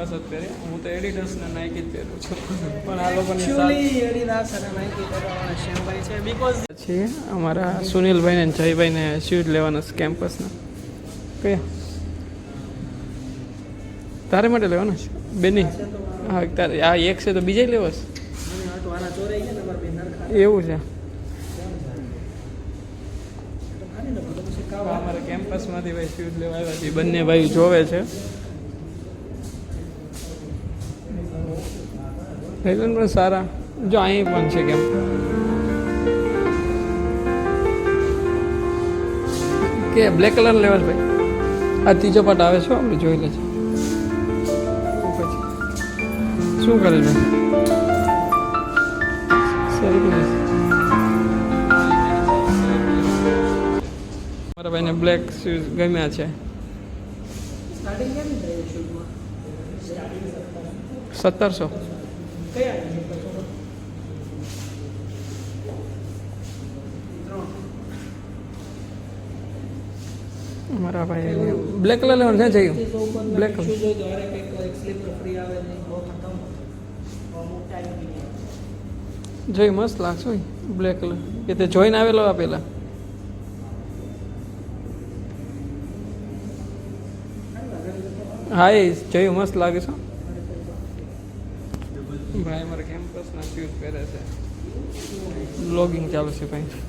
Campus જ પહેરે હું તો એડિડસને નાઇકી જ પહેરું છું. પણ આ લોકોને એડિડાસ અને નાઇકી છે. બીકોઝ અમારા સુનિલભાઈને અને જયભાઈને શૂઝ લેવાના છે કેમ્પસના કયા? તારે માટે લેવાના છે? બેની હા તારે. આ એક છે તો બીજા લેવો છે? એવું છે. અમારા કેમ્પસમાંથી ભાઈ શૂઝ લેવા આવ્યા છે. બંને ભાઈ જોવે છે. ફેશન પણ સારા. જો અહીં પણ છે કેમ? કે બ્લેક કલર લેવલ ભાઈ. આ ત્રીજો પાર્ટ આવે છે આપણે જોઈ લેજો. પછી શું કરે છે? મારા ભાઈને બ્લેક શૂઝ ગમ્યા છે. સત્તરસો. કયા મારા ભાઈ બ્લેક કલર લેવાનું છે જયું બ્લેક કલર જોઈ મસ્ત લાગશે બ્લેક કલર જોઈને આવેલો પેલા. હા, એ જોયું, મસ્ત લાગે છે ભાઈ મારા કેમ્પસના શૂઝ પહેરે છે. બ્લોગિંગ ચાલુ છે ભાઈ.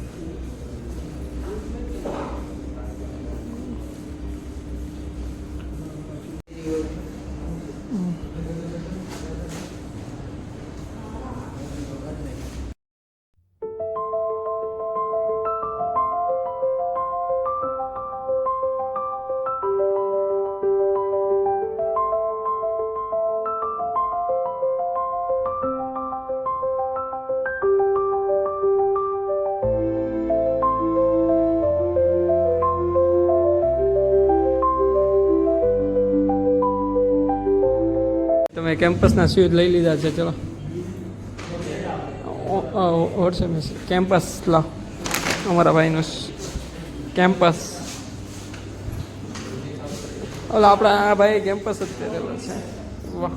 તમે કેમ્પસના શૂઝ લઈ લીધા છે ચલો. વોટ્સએપ મેસેજ કેમ્પસ લો. અમારા ભાઈનું કેમ્પસ. ઓલા આપણા આ ભાઈ કેમ્પસ જ પહેરેલો છે. વાહ.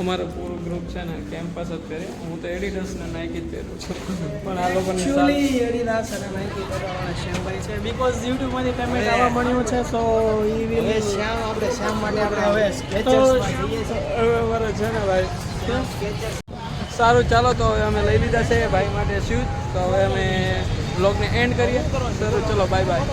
અમારો પૂરું ગ્રુપ છે ને કેમ્પસ જ પહેરે. હું તો એડિડાસ ને નાઇકી જ પહેરું છું. પણ આ લોકોની એક્ચ્યુઅલી એડિડાસ અને નાઇકી પહેરવાવાળા શ્યામભાઈ છે. બીકોઝ યુટ્યુબમાંથી પેમેન્ટ આવવા મળ્યું છે સો ઈ વિલ શ્યામ આપણે શ્યામ માટે આપણે હવે સ્કેચર્સમાં જઈએ છીએ. છે ને ભાઈ? સારું, ચાલો તો હવે અમે લઈ લીધા છે ભાઈ માટે શૂઝ તો હવે અમે બ્લોગને એન્ડ કરીએ. સારું, ચલો બાય બાય